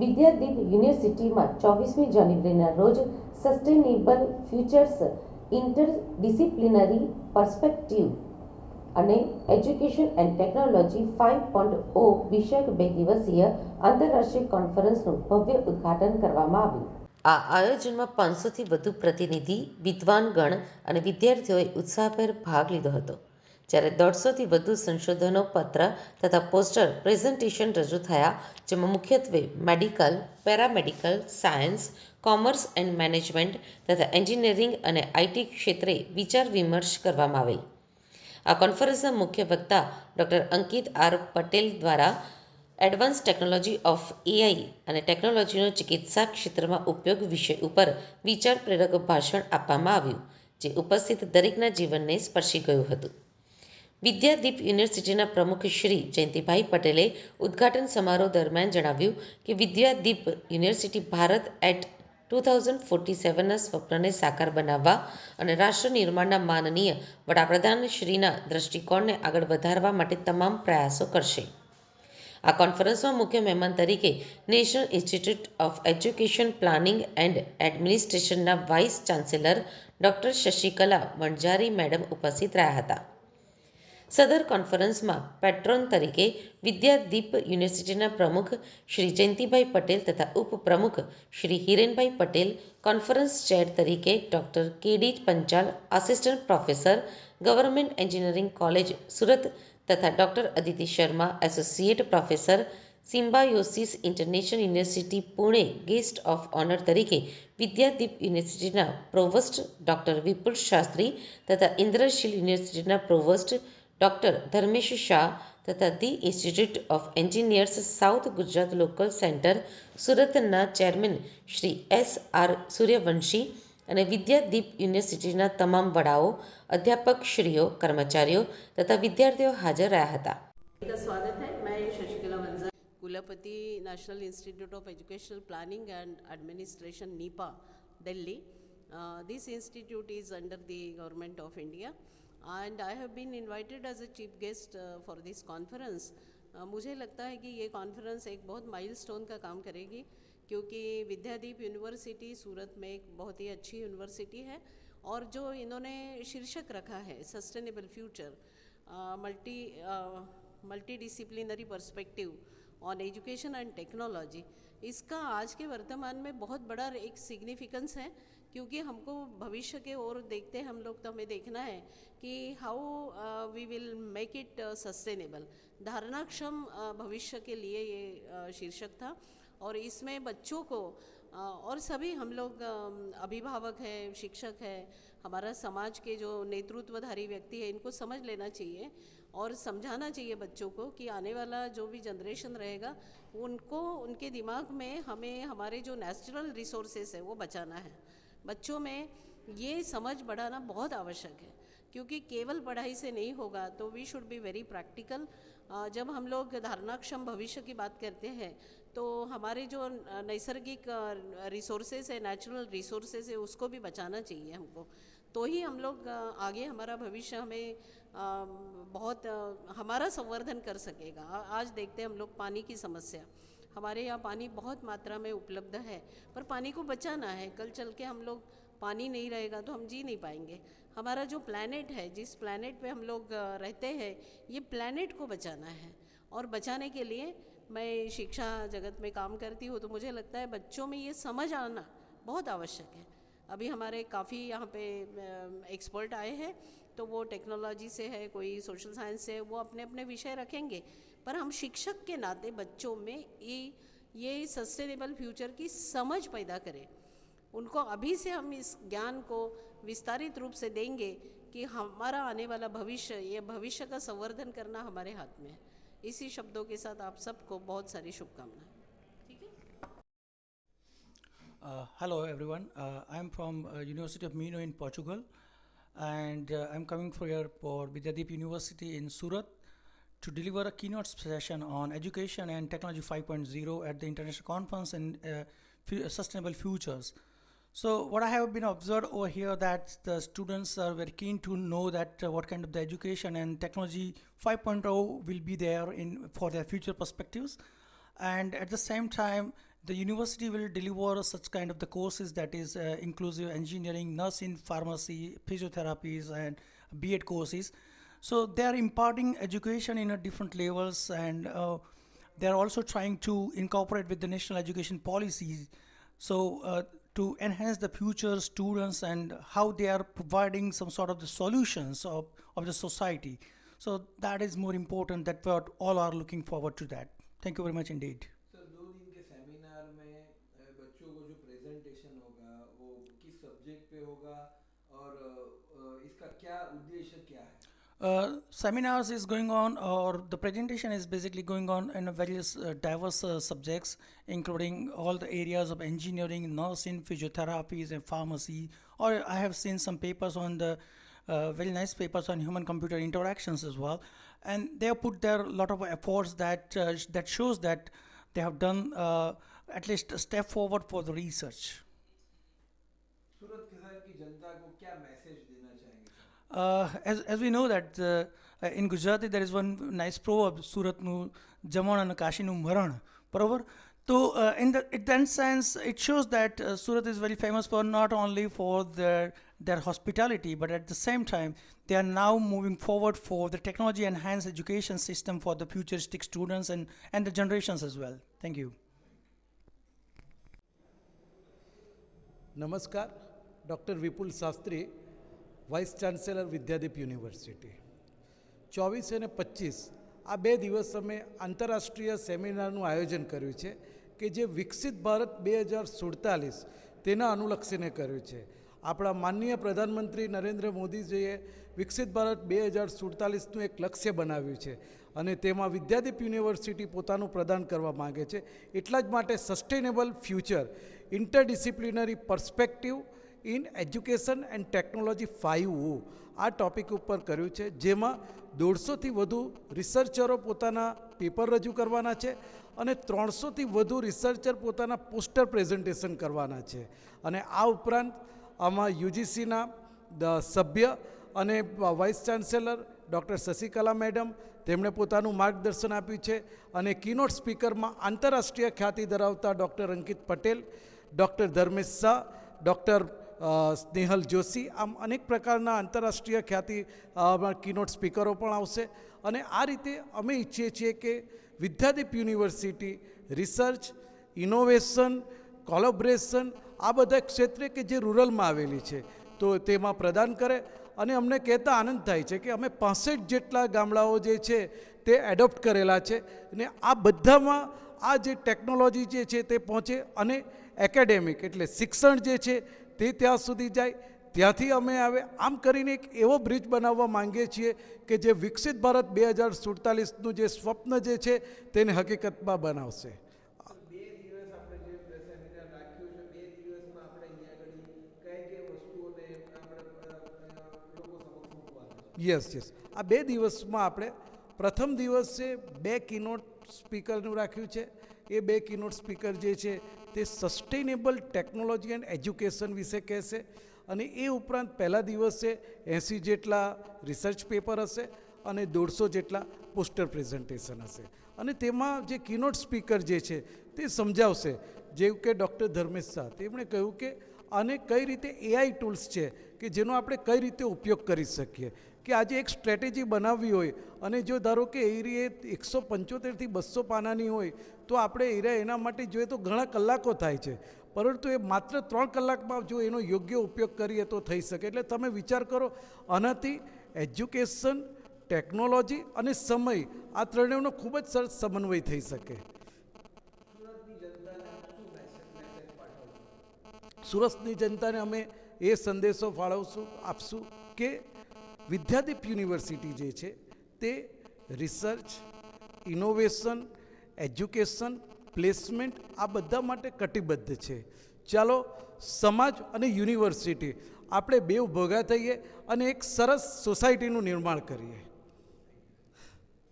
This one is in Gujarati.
વિદ્યાદીપ યુનિવર્સિટીમાં ચોવીસમી જાન્યુઆરીના રોજ સસ્ટેનેબલ ફ્યુચર્સ ઇન્ટરડિસિપ્લિનરી પર્સપેક્ટિવ અને education and technology five point O વિષયક બે દિવસીય આંતરરાષ્ટ્રીય કોન્ફરન્સનું ભવ્ય ઉદ્ઘાટન કરવામાં આવ્યું આ આયોજનમાં પાંચસોથી વધુ પ્રતિનિધિ વિદ્વાનગણ અને વિદ્યાર્થીઓએ ઉત્સાહભેર ભાગ લીધો હતો જ્યારે દોઢસોથી વધુ સંશોધનો પત્ર તથા પોસ્ટર પ્રેઝન્ટેશન રજૂ થયા જેમાં મુખ્યત્વે medical paramedical science commerce and management તથા એન્જિનિયરિંગ અને આઈટી ક્ષેત્રે વિચાર વિમર્શ કરવામાં આવેલ આ કોન્ફરન્સના મુખ્ય વક્તા ડૉક્ટર અંકિત આર પટેલ દ્વારા એડવાન્સ ટેકનોલોજી ઓફ એઆઈ અને ટેકનોલોજીનો ચિકિત્સા ક્ષેત્રમાં ઉપયોગ વિષય ઉપર વિચાર પ્રેરક ભાષણ આપવામાં આવ્યું જે ઉપસ્થિત દરેકના જીવનને સ્પર્શી ગયું હતું વિદ્યાદીપ યુનિવર્સિટીના પ્રમુખ શ્રી જયંતિભાઈ પટેલે ઉદ્ઘાટન સમારોહ દરમિયાન જણાવ્યું કે Vidyadeep university Bharat at two thousand forty સેવનના સ્વપ્નને સાકાર બનાવવા અને રાષ્ટ્ર નિર્માણના માનનીય વડાપ્રધાન શ્રીના દ્રષ્ટિકોણને આગળ વધારવા માટે તમામ પ્રયાસો કરશે આ કોન્ફરન્સમાં મુખ્ય મહેમાન તરીકે national institute of education planning and એડમિનિસ્ટ્રેશનના vice chancellor doctor Shashikala Vanjari madam ઉપસ્થિત રહ્યા હતા સદર કોન્ફરન્સમાં પેટ્રોન તરીકે વિદ્યાદીપ યુનિવર્સિટીના પ્રમુખ શ્રી જયંતિભાઈ પટેલ તથા ઉપપ્રમુખ શ્રી હિરેનભાઈ પટેલ કોન્ફરન્સ ચેર તરીકે doctor કેડી Panchal assistant professor government engineering college Surat તથા doctor Aditi Sharma associate professor Symbiosis international university Pune guest of honour તરીકે વિદ્યાદીપ યુનિવર્સિટીના પ્રોવસ્ટ ડૉક્ટર વિપુલ શાસ્ત્રી તથા ઇન્દ્રશીલ યુનિવર્સિટીના પ્રોવસ્ટ ડૉક્ટર ધર્મેશ શાહ તથા the institute of engineers south Gujarat local centre સુરતના chairman Shri S R Suryavanshi અને વિદ્યાદીપ યુનિવર્સિટીના તમામ વડાઓ અધ્યાપકશ્રીઓ કર્મચારીઓ તથા વિદ્યાર્થીઓ હાજર રહ્યા હતા સ્વાગત હૈ મેં શશિકલા વંઝા કુલપતિ national institute of educational planning and administration NIEPA Delhi this institute is under the government of India and I have been invited as a chief guest for this conference मुझे लगता है कि ये कॉन्फ्रेंस एक बहुत माइलस्टोन का काम करेगी क्योंकि विद्यादीप यूनिवर्सिटी सूरत में एक बहुत ही अच्छी यूनिवर्सिटी है और जो इन्होंने शीर्षक रखा है sustainable future multi multidisciplinary perspective on education and technology इसका आज के वर्तमान में बहुत बड़ा एक सिग्निफिकेंस है क्योंकि हमको भविष्य के ओर देखते हैं हम लोग तो हमें देखना है कि how we will make it sustainable धारणाक्षम uh, भविष्य के लिए ये uh, शीर्षक था और इसमें बच्चों को uh, और सभी हम लोग um, अभिभावक हैं शिक्षक है हमारा समाज के जो नेतृत्वधारी व्यक्ति है इनको समझ लेना चाहिए और समझाना चाहिए बच्चों को कि आने वाला जो भी जनरेशन रहेगा उनको उनके दिमाग में हमें हमारे जो नेचुरल रिसोर्सेस है वो बचाना है बच्चों में ये समझ बढ़ाना बहुत आवश्यक है क्योंकि केवल पढ़ाई से नहीं होगा तो we should be very practical जब हम लोग धारणाक्षम भविष्य की बात करते हैं तो हमारे जो नैसर्गिक रिसोर्सेज है नेचुरल रिसोर्सेज है उसको भी बचाना चाहिए हमको तो ही हम लोग आगे हमारा भविष्य हमें बहुत हमारा संवर्धन कर सकेगा आज देखते हैं हम लोग पानी की समस्या हमारे यहाँ पानी बहुत मात्रा में उपलब्ध है पर पानी को बचाना है कल चल के हम लोग पानी नहीं रहेगा तो हम जी नहीं पाएंगे हमारा जो प्लानट है जिस प्लानट पे हम लोग रहते हैं ये प्लानट को बचाना है और बचाने के लिए मैं शिक्षा जगत में काम करती हूँ तो मुझे लगता है बच्चों में ये समझ आना बहुत आवश्यक है अभी हमारे काफ़ी यहाँ पे एक्सपर्ट आए हैं तो वो टेक्नोलॉजी से है कोई सोशल साइंस से वो अपने अपने विषय रखेंगे पर हम शिक्षक के नाते बच्चों में ये ये सस्टेनेबल फ्यूचर की समझ पैदा करें उनको अभी से हम इस ज्ञान को विस्तारित रूप से देंगे कि हमारा आने वाला भविष्य ये भविष्य का संवर्धन करना हमारे हाथ में है इसी शब्दों के साथ आप सबको बहुत सारी शुभकामनाएं ठीक है hello everyone I am from university of Minho in Portugal and I am coming for your for Vidyadeep university in Surat to deliver a keynote session on education and technology 5.0 at the international conference in uh, sustainable futures. So what I have been observed over here that the students are very keen to know that uh, what kind of the education and technology 5.0 will be there in for their future perspectives. And at the same time, the university will deliver such kind of the courses that is uh, inclusive engineering, nursing, pharmacy, physiotherapies and B.Ed courses so they are imparting education in a different levels, and uh, they are also trying to incorporate with the national education policies. So uh, to enhance the future students and how they are providing some sort of the solutions of, of the society. So that is more important. That what all are looking forward to that. Thank you very much indeed. Uh, seminars is going on or the presentation is basically going on in various uh, diverse uh, subjects including all the areas of engineering nursing physiotherapies and pharmacy or i have seen some papers on the uh, very nice papers on human computer interactions as well and they have put their lot of efforts that uh, that shows that they have done at least a step forward for the research uh, as, as we know that uh, in Gujarati there is one nice proverb, Suratnu Jamon and Kashinu Maran. Barabar? So uh, in, the, in that sense, it shows that uh, Surat is very famous for not only for their their hospitality, but at the same time, they are now moving forward for the technology enhanced education system for the futuristic students and and the generations as well. Thank you. Namaskar, Dr. Vipul Sastri. Vice chancellor Vidyadeep university ચોવીસ અને પચીસ આ બે દિવસ અમે આંતરરાષ્ટ્રીય સેમિનારનું આયોજન કર્યું છે કે જે વિકસિત ભારત બે હજાર સુડતાલીસ તેના અનુલક્ષીને કર્યું છે આપણા માનનીય પ્રધાનમંત્રી નરેન્દ્ર મોદીજીએ વિકસિત ભારત બે હજાર સુડતાલીસનું એક લક્ષ્ય બનાવ્યું છે અને તેમાં વિદ્યાદીપ યુનિવર્સિટી પોતાનું પ્રદાન કરવા માગે છે એટલા જ માટે sustainable future interdisciplinary perspective in education and technology five આ ટોપિક ઉપર કર્યું છે જેમાં દોઢસોથી વધુ રિસર્ચરો પોતાના પેપર રજૂ કરવાના છે અને ત્રણસોથી વધુ રિસર્ચર પોતાના પોસ્ટર પ્રેઝન્ટેશન કરવાના છે અને આ ઉપરાંત આમાં યુજીસીના સભ્ય અને vice chancellor doctor Shashikala madam તેમણે પોતાનું માર્ગદર્શન આપ્યું છે અને કિનોટ સ્પીકરમાં આંતરરાષ્ટ્રીય ખ્યાતિ ધરાવતા doctor Ankit Patel doctor Dharmesh Shah doctor Snehal Joshi આમ અનેક પ્રકારના આંતરરાષ્ટ્રીય ખ્યાતિ કીનોટ સ્પીકરો પણ આવશે અને આ રીતે અમે ઈચ્છીએ છીએ કે Vidyadeep university research innovation collaboration આ બધા ક્ષેત્રે કે જે રૂરલમાં આવેલી છે તો તેમાં પ્રદાન કરે અને અમને કહેતા આનંદ થાય છે કે અમે પાસઠ જેટલા ગામડાઓ જે છે તે એડોપ્ટ કરેલા છે અને આ બધામાં આ જે ટેકનોલોજી જે છે તે પહોંચે અને એકેડેમિક એટલે શિક્ષણ જે છે તે ત્યાં સુધી જાય ત્યાંથી અમે આવે આમ કરીને એક એવો બ્રિજ બનાવવા માંગીએ છીએ કે જે વિકસિત ભારત બે હજાર સુડતાલીસનું જે સ્વપ્ન જે છે તેને હકીકતમાં બનાવશે યસ યસ આ બે દિવસમાં આપણે પ્રથમ દિવસે બે કિનોટ સ્પીકરનું રાખ્યું છે એ બે કિનોટ સ્પીકર જે છે તે સસ્ટેનેબલ ટેકનોલોજી એન્ડ એજ્યુકેશન વિશે કહેશે અને એ ઉપરાંત પહેલા દિવસે એંસી જેટલા રિસર્ચ પેપર હશે અને દોઢસો જેટલા પોસ્ટર પ્રેઝન્ટેશન હશે અને તેમાં જે કિનોટ સ્પીકર જે છે તે સમજાવશે જેવું કે ડૉક્ટર ધર્મેશ શાહ તેમણે કહ્યું કે આને કઈ રીતે એઆઈ ટૂલ્સ છે કે જેનો આપણે કઈ રીતે ઉપયોગ કરી શકીએ કે આજે એક સ્ટ્રેટેજી બનાવવી હોય અને જો ધારો કે એરીએ એકસો પંચોતેરથી બસો પાનાની હોય તો આપણે એરિયા એના માટે જોઈએ તો ઘણા કલાકો થાય છે પરંતુ એ માત્ર ત્રણ કલાકમાં જો એનો યોગ્ય ઉપયોગ કરીએ તો થઈ શકે એટલે તમે વિચાર કરો આનાથી એજ્યુકેશન ટેકનોલોજી અને સમય આ ત્રણેયનો ખૂબ જ સરસ સમન્વય થઈ શકે સુરતની જનતાને અમે એ સંદેશો ફાળવશું આપશું કે વિદ્યાદીપ યુનિવર્સિટી જે છે તે રિસર્ચ ઇનોવેશન એજ્યુકેશન પ્લેસમેન્ટ આ બધા માટે કટિબદ્ધ છે ચાલો સમાજ અને યુનિવર્સિટી આપણે બેઉ ભેગા થઈએ અને એક સરસ સોસાયટીનું નિર્માણ કરીએ